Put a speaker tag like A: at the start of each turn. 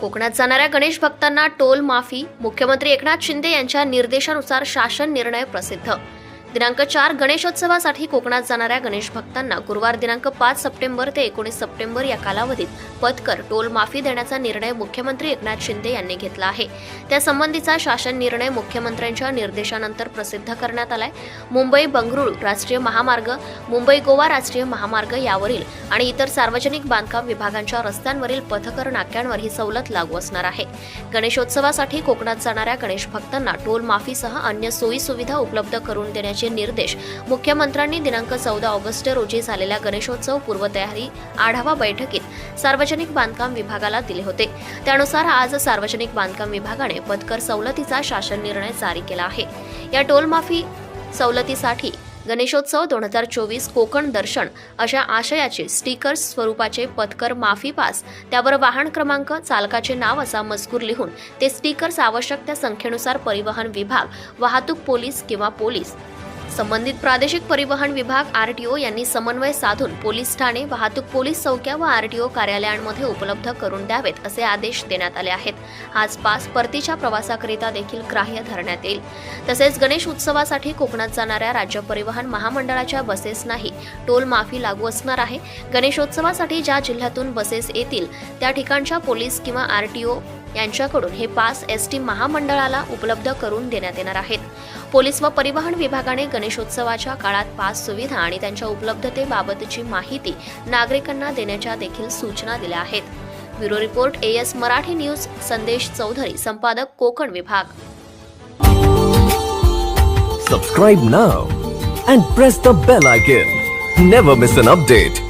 A: कोकणात जाणाऱ्या गणेश भक्तांना टोल माफी. मुख्यमंत्री एकनाथ शिंदे यांच्या निर्देशानुसार शासन निर्णय प्रसिद्ध. दिनांक चार गणेशोत्सवासाठी कोकणात जाणाऱ्या गणेश भक्तांना गुरुवार दिनांक पाच सप्टेंबर ते एकोणीस सप्टेंबर या कालावधीत पथकर टोल माफी देण्याचा निर्णय मुख्यमंत्री एकनाथ शिंदे यांनी घेतला आहे. त्यासंबंधीचा शासन निर्णय मुख्यमंत्र्यांच्या निर्देशानंतर प्रसिद्ध करण्यात आलाय. मुंबई बंगळुरू राष्ट्रीय महामार्ग मुंबई गोवा राष्ट्रीय महामार्ग यावरील आणि इतर सार्वजनिक बांधकाम विभागांच्या रस्त्यांवरील पथकर नाक्यांवर ही सवलत लागू असणार आहे. गणेशोत्सवासाठी कोकणात जाणाऱ्या गणेश भक्तांना टोल माफीसह अन्य सोयी सुविधा उपलब्ध करून देण्याची निर्देश. मुख्यमंत्र्यांनी दिनांक चौदा ऑगस्ट रोजी झालेल्या गणेशोत्सव पूर्वतयारी आढावा बैठकीत सार्वजनिक बांधकाम विभागाला दिले होते. त्यानुसार आज सार्वजनिक बांधकाम विभागाने पथकर सवलतीचा शासन निर्णय जारी केला आहे. या टोलमाफी सवलतीसाठी गणेशोत्सव दोन हजार चोवीस कोकण दर्शन अशा आशयाचे स्टिकर्स स्वरूपाचे पथकर माफी पास त्यावर वाहन क्रमांक चालकाचे नाव असा मजकूर लिहून ते स्टिकर्स आवश्यक त्या संख्येनुसार परिवहन विभाग वाहतूक पोलीस किंवा पोलीस संबंधित प्रादेशिक परिवहन विभाग आरटीओ यांनी समन्वय साधून पोलीस ठाणे वाहतूक पोलीस चौक्या व आरटीओ कार्यालयांमध्ये उपलब्ध करून द्यावेत असे आदेश देण्यात आले आहेत. हाच पास परतीच्या प्रवासाकरिता देखील ग्राह्य धरण्यात येईल. तसेच गणेश उत्सवासाठी कोकणात जाणाऱ्या राज्य परिवहन महामंडळाच्या बसेसनाही टोल माफी लागू असणार आहे. गणेशोत्सवासाठी ज्या जिल्ह्यातून बसेस येतील त्या ठिकाणच्या पोलीस किंवा आरटीओ यांच्याकडून हे पास एस टी महामंडळाला उपलब्ध करून देण्यात येणार आहेत. पोलीस व परिवहन विभागाने गणेशोत्सवाच्या काळात पास सुविधा आणि त्यांच्या उपलब्धतेबाबतची माहिती नागरिकांना देण्याच्या देखील सूचना दिल्या आहेत. Bureau report A S Marathi news Sandesh Chaudhary संपादक कोकण विभाग.
B: Subscribe now and press the bell icon never miss an update